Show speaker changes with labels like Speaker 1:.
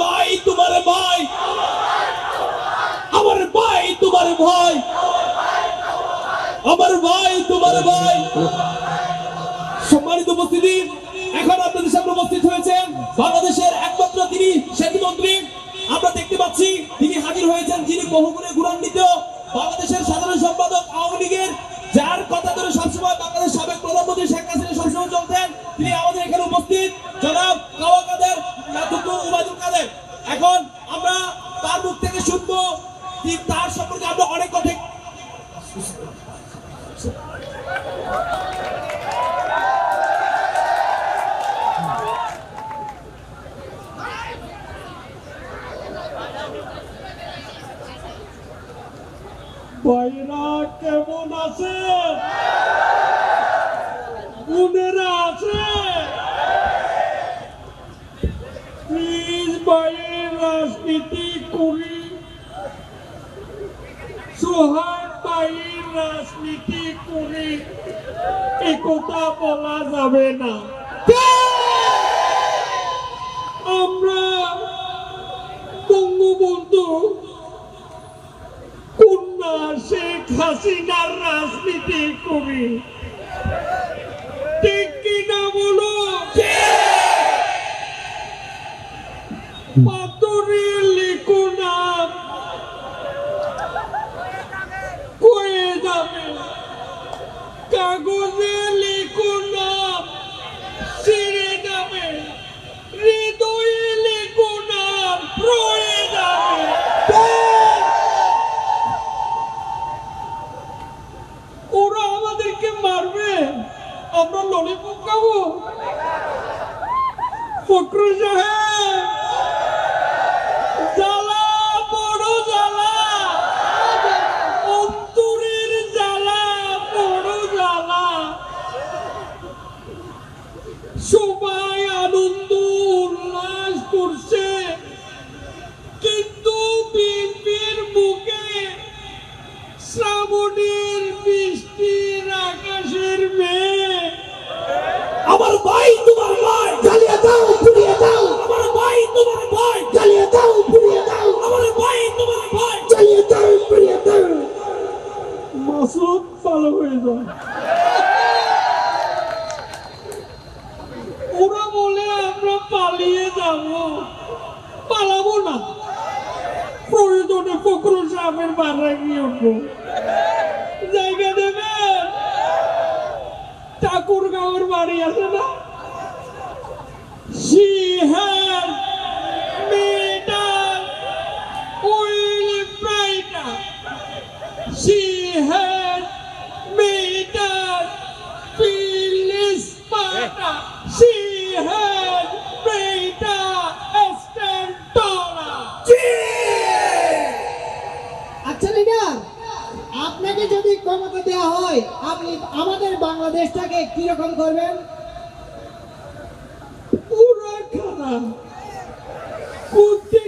Speaker 1: ভাই, তোমার ভাই। আমার ভাই, তোমার ভাই। আমার ভাই, তোমার ভাই। সম্মানিত উপস্থিতি, এখন আপনাদের সামনে উপস্থিত হয়েছেন বাংলাদেশের একমাত্র তিনি সেতু মন্ত্রী। আমরা দেখতে পাচ্ছি তিনি হাজির হয়েছেন, যিনি বহুগুণে গুণান্বিত বাংলাদেশের সাধারণ সম্পাদক আওয়ামী লীগের। যার কথা ধরে সবসময় বাংলাদেশ সাবেক প্রধানমন্ত্রী শেখ হাসিনা সবসময় চলতেন, তিনি আমাদের উপস্থিত জনাব কাওয়া কাদের এখন আমরা তার মুখ থেকে শুনব তার সম্পর্কে আমরা অনেক কথা
Speaker 2: কেমন আছে। ভাইয়ের রাজনীতি করি। রাজনীতি বলা যাবে না। আমরা বঙ্গবন্ধু কন্যা শেখ হাসিনার রাজনীতি করি। ঠিক কিনা বলো? কাগজে লিখো ছিঁড়ে যাবে হৃদয়ে লিখো নাম রয়ে যাবে ওরা আমাদেরকে মারবে। আমরা ললিপপ খাব। ফকরু সাহেব!
Speaker 1: আমার ভাই তোমার ভাই।
Speaker 3: জ্বালিয়ে দাও পুড়িয়ে দাও।
Speaker 1: আমার ভাই তোমার ভাই।
Speaker 3: জ্বালিয়ে দাও পুড়িয়ে দাও।
Speaker 1: আমার ভাই তোমার ভাই।
Speaker 3: জ্বালিয়ে দাও পুড়িয়ে দাও।
Speaker 2: মাসুদ ভালো হয়ে যায়। ওরা বলে আমরা পালিয়ে যাব। পালাবো না। প্রয়োজনে ফকরুল সাহেবের বাড়ায় গিয়ে উঠবো ঠাকুর গাঁয়ের বাড়ি আছে না। She has
Speaker 3: হয় আপনি আমাদের বাংলাদেশটাকে কীরকম করবেন?
Speaker 2: পুরো খারাপ কুত্তে